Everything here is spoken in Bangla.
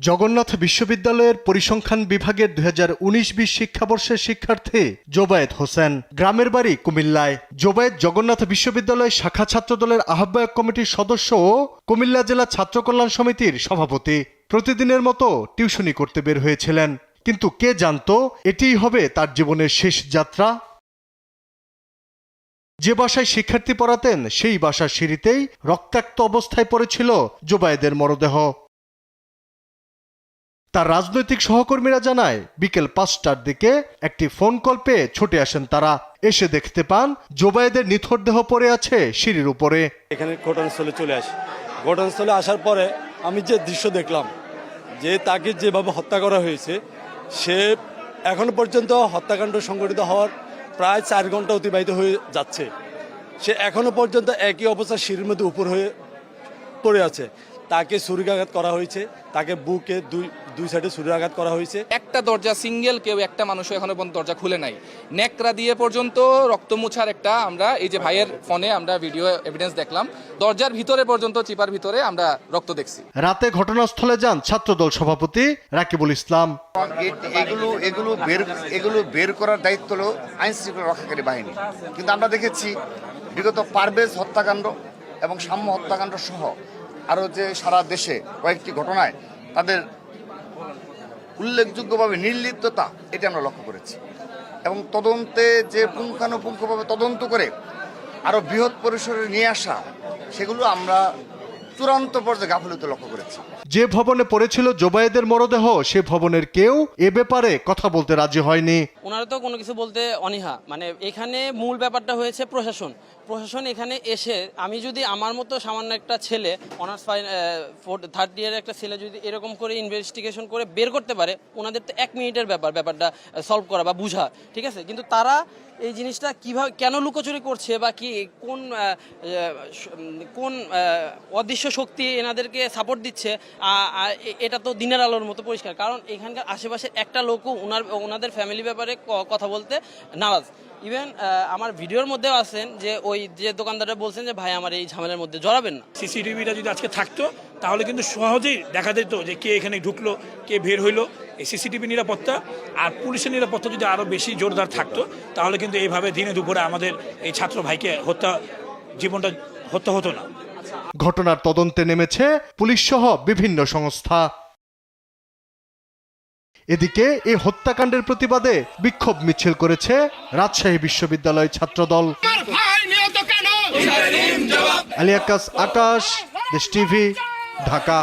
জগন্নাথ বিশ্ববিদ্যালয়ের পরিসংখ্যান বিভাগের দুই হাজার উনিশ বিশ শিক্ষাবর্ষের শিক্ষার্থী জোবায়েত হোসেন। গ্রামের বাড়ি কুমিল্লায়। জোবায়েত জগন্নাথ বিশ্ববিদ্যালয় শাখা ছাত্রদলের আহ্বায়ক কমিটির সদস্য ও কুমিল্লা জেলা ছাত্র কল্যাণ সমিতির সভাপতি। প্রতিদিনের মতো টিউশনি করতে বের হয়েছিলেন। কিন্তু কে জানতো, এটিই হবে তার জীবনের শেষ যাত্রা। যে বাসায় শিক্ষার্থী পড়াতেন, সেই বাসার সিঁড়িতেই রক্তাক্ত অবস্থায় পড়েছিল জোবায়েদের মরদেহ। তার রাজনৈতিক সহকর্মীরা জানায়, বিকেল পাঁচটার দিকে একটি ফোন কল পেয়ে ছুটে আসেন তারা। এসে দেখতে পান জোবায়েদের নিথর দেহ পড়ে আছে সিঁড়ির উপরে। এখানে ঘটনাস্থলে চলে আসি। ঘটনাস্থলে আসার পরে আমি যে দৃশ্য দেখলাম, যে তাকে যেভাবে হত্যা করা হয়েছে, সে এখনও পর্যন্ত হত্যাকাণ্ড সংঘটিত হওয়ার প্রায় চার ঘণ্টা অতিবাহিত হয়ে যাচ্ছে। সে এখনও পর্যন্ত একই অবস্থা সিঁড়ির মধ্যে উপর হয়ে পড়ে আছে। তাকে ছুরিকাঘাত করা হয়েছে। তাকে বুকে দুই দুই সাইডে ছুরিকাঘাত করা হয়েছে। একটা দরজা সিঙ্গেল কেউ একটা মানুষও এখনও পর্যন্ত দরজা খুলে নাই। নেকড়া দিয়ে পর্যন্ত রক্ত মুছার একটা আমরা এই যে ভাইয়ের ফোনে আমরা ভিডিও এভিডেন্স দেখলাম দরজার ভিতরে পর্যন্ত চিপার ভিতরে আমরা রক্ত দেখছি। রাতে ঘটনাস্থলে যান ছাত্রদল সভাপতি রাকিবুল ইসলাম। এগুলো এগুলো বের এগুলো বের করার দায়িত্ব হলো আইন শৃঙ্খলা রক্ষাকারী বাহিনী। কিন্তু আমরা দেখেছি বিগত পারভেজ হত্যাকাণ্ড এবং সাম্য হত্যাকাণ্ড সহ আরও যে সারা দেশে কয়েকটি ঘটনায় তাদের উল্লেখযোগ্যভাবে নির্লিপ্ততা এটি আমরা লক্ষ্য করেছি। এবং তদন্তে যে পুঙ্খানুপুঙ্খভাবে তদন্ত করে আরও বৃহৎ পরিসরে নিয়ে আসা সেগুলো আমরা চূড়ান্ত পর্যায়ে গাফিলতি লক্ষ্য করেছি। যে ভবনে পড়েছিল জোবায়েদের মরদেহ সে ভবনের কেউ এ ব্যাপারে কথা বলতে রাজি হয়নি। ওনারা তো কোনো কিছু বলতে অনীহা। মানে এখানে মূল ব্যাপারটা হয়েছে প্রশাসন। প্রশাসন এখানে এসে, আমি যদি আমার মতো সামান্য একটা ছেলে অনার্স থার্ড ইয়ারের একটা ছেলে যদি এরকম করে ইনভেস্টিগেশন করে বের করতে পারে, ওনাদের তো এক মিনিটের ব্যাপার, ব্যাপারটা সলভ করা বা বুঝা, ঠিক আছে? কিন্তু তারা এই জিনিসটা কীভাবে, কেন লুকোচুরি করছে বা কি, কোন কোন অদৃশ্য শক্তি এনাদেরকে সাপোর্ট দিচ্ছে এটা তো দিনের আলোর মতো পরিষ্কার। কারণ এখানকার আশেপাশে একটা লোকও ওনার ওনাদের ফ্যামিলি ব্যাপারে কথা বলতে নারাজ। ইভেন আমার ভিডিওর মধ্যেও আছেন যে ওই যে দোকানদাররা বলছেন যে ভাই আমার এই ঝামেলার মধ্যে জড়াবেন না। সিসিটিভিটা যদি আজকে থাকতো তাহলে কিন্তু সহজেই দেখা যেত যে কে এখানে ঢুকলো কে বের হইল। এই সিসিটিভি নিরাপত্তা আর পুলিশের নিরাপত্তা যদি আরও বেশি জোরদার থাকতো তাহলে কিন্তু এইভাবে দিনে দুপুরে আমাদের এই ছাত্র ভাইকে হত্যা জীবনটা হত্যা হতো না। ঘটনার তদন্তে নেমেছে পুলিশ সহ বিভিন্ন সংস্থা। এদিকে এই হত্যাকাণ্ডের প্রতিবাদে বিক্ষোভ মিছিল করেছে রাজশাহী বিশ্ববিদ্যালয় ছাত্রদল। আলিয়াকাস আকাশ দেশ টিভি ঢাকা।